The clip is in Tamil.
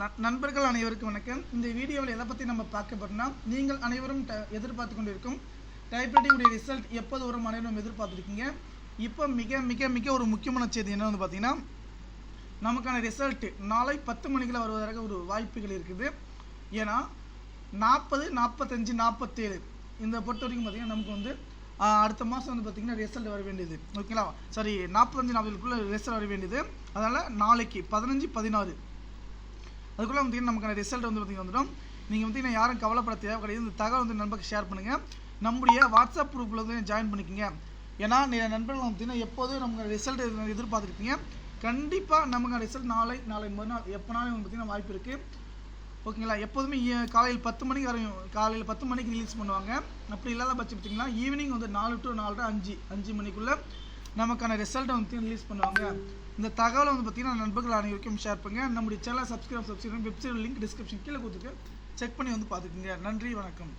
ந- நண்பர்கள் அனைவருக்கும் வணக்கம். இந்த வீடியோவில் எதை பற்றி நம்ம பார்க்க போகிறோம்னா நீங்கள் அனைவரும் எதிர்பார்த்து கொண்டிருக்கும் டைப்ரைட்டிங் உடைய ரிசல்ட் எப்போது வரும் அனைவரும் எதிர்பார்த்துருக்கீங்க. இப்போ மிக மிக மிக ஒரு முக்கியமான செய்தி என்ன வந்து பார்த்தீங்கன்னா நமக்கான ரிசல்ட் நாளை பத்து மணிக்குள்ள வருவதற்கு ஒரு வாய்ப்புகள் இருக்குது. ஏன்னா நாற்பது நாற்பத்தஞ்சு நாற்பத்தேழு இந்த பொறுத்த வரைக்கும் பார்த்தீங்கன்னா நமக்கு வந்து அடுத்த மாதம் வந்து பார்த்தீங்கன்னா ரிசல்ட் வர வேண்டியது. ஓகேங்களா சாரி நாற்பத்தஞ்சு நாற்பதுக்குள்ளே ரிசல்ட் வர வேண்டியது. அதனால் நாளைக்கு பதினஞ்சு பதினாறு அதுக்குள்ளே பார்த்தீங்கன்னா நமக்கான ரிசல்ட் வந்து பார்த்தீங்கன்னா வந்துடும். நீங்கள் பார்த்தீங்கன்னா யாரும் கவலைப்பட தேவை கிடையாது. இந்த தகவல் வந்து நண்பருக்கு ஷேர் பண்ணுங்கள் நம்முடைய வாட்ஸ்அப் குரூப்பில் வந்து ஜாயின் பண்ணிக்கோங்க. ஏன்னா நிறைய நண்பர்கள் பார்த்தீங்கன்னா எப்போதும் நமக்கு ரிசல்ட் எதிர்பார்த்துருப்பீங்க கண்டிப்பாக நமக்கான ரிசல்ட் நாளை நாளை மறுநாள் எப்போனாலும் பார்த்தீங்கன்னா வாய்ப்பு இருக்குது ஓகேங்களா எப்போதுமே காலையில் பத்து மணிக்கு வரையும் காலையில் பத்து மணிக்கு ரிலீஸ் பண்ணுவாங்க. அப்படி இல்லாத பட்சம் பார்த்தீங்கன்னா ஈவினிங் வந்து நாலு டு நாலு அஞ்சு அஞ்சு மணிக்குள்ளே நமக்கான ரிசல்ட்டை வந்து ரிலீஸ் பண்ணுவாங்க. இந்த தகவலை வந்து பார்த்தீங்கன்னா நண்பர்கள் அனைவருக்கும் ஷேர் பண்ணுங்க. நம்முடைய channel subscribe subscribe website link description கீழே கொடுத்துருக்கு செக் பண்ணி வந்து பார்த்துக்குங்க. நன்றி வணக்கம்.